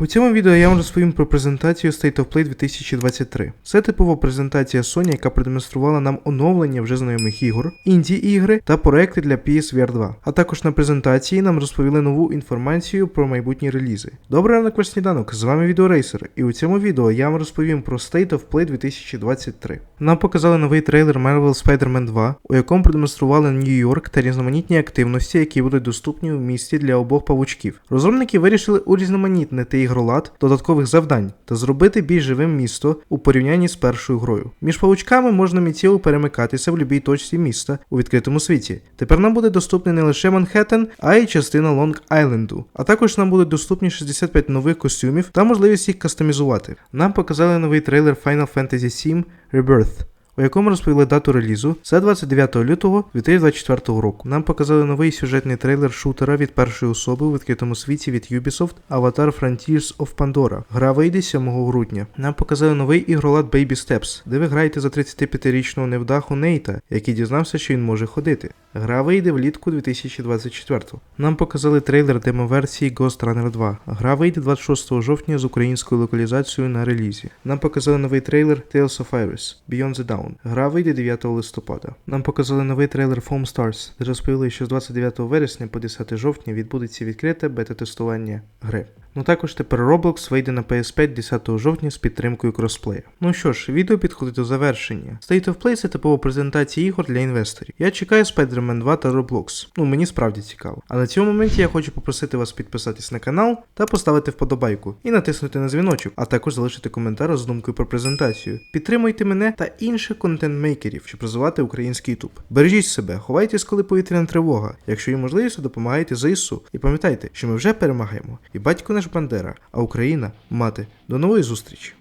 У цьому відео я вам розповім про презентацію State of Play 2023. Це типова презентація Sony, яка продемонструвала нам оновлення вже знайомих ігор, інді-ігри та проекти для PSVR 2. А також на презентації нам розповіли нову інформацію про майбутні релізи. Добрий ранок ваш сніданок, з вами Відеорейсер, і у цьому відео я вам розповім про State of Play 2023. Нам показали новий трейлер Marvel Spider-Man 2, у якому продемонстрували Нью-Йорк та різноманітні активності, які будуть доступні в місті для обох павучків. Розробники вирішили урізноманітнити ігролад додаткових завдань та зробити більш живим місто у порівнянні з першою грою. Між павучками можна миттєво перемикатися в будь-якій точці міста у відкритому світі. Тепер нам буде доступний не лише Манхеттен, а й частина Лонг Айленду. А також нам будуть доступні 65 нових костюмів та можливість їх кастомізувати. Нам показали новий трейлер Final Fantasy VII Rebirth у якому розповіли дату релізу. Це 29 лютого 2024 року. Нам показали новий сюжетний трейлер шутера від першої особи у відкритому світі від Ubisoft Avatar Frontiers of Pandora. Гра вийде 7 грудня. Нам показали новий ігролад Baby Steps, де ви граєте за 35-річного невдаху Нейта, який дізнався, що він може ходити. Гра вийде влітку 2024. Нам показали трейлер демо-версії Ghost Runner 2. Гра вийде 26 жовтня з українською локалізацією на релізі. Нам показали новий трейлер Tales of Iris Beyond the Dawn. Гра вийде 9 листопада. Нам показали новий трейлер Foam Stars, де розповіли, що з 29 вересня по 10 жовтня відбудеться відкрите бета-тестування гри. Ну також тепер Roblox вийде на PS5 10 жовтня з підтримкою кросплею. Ну що ж, відео підходить до завершення. State of Play це типова презентація ігор для інвесторів. Я чекаю Spider-Man 2 та Roblox. Ну мені справді цікаво. А на цьому моменті я хочу попросити вас підписатись на канал та поставити вподобайку і натиснути на дзвіночок, а також залишити коментар з думкою про презентацію. Підтримуйте мене та інших контент-мейкерів, щоб розвивати український YouTube. Бережіть себе, ховайтесь, коли повітряна тривога. Якщо є можливість, допомагайте ЗСУ. І пам'ятайте, що ми вже перемагаємо. І батько наш Бандера, а Україна мати. До нової зустрічі!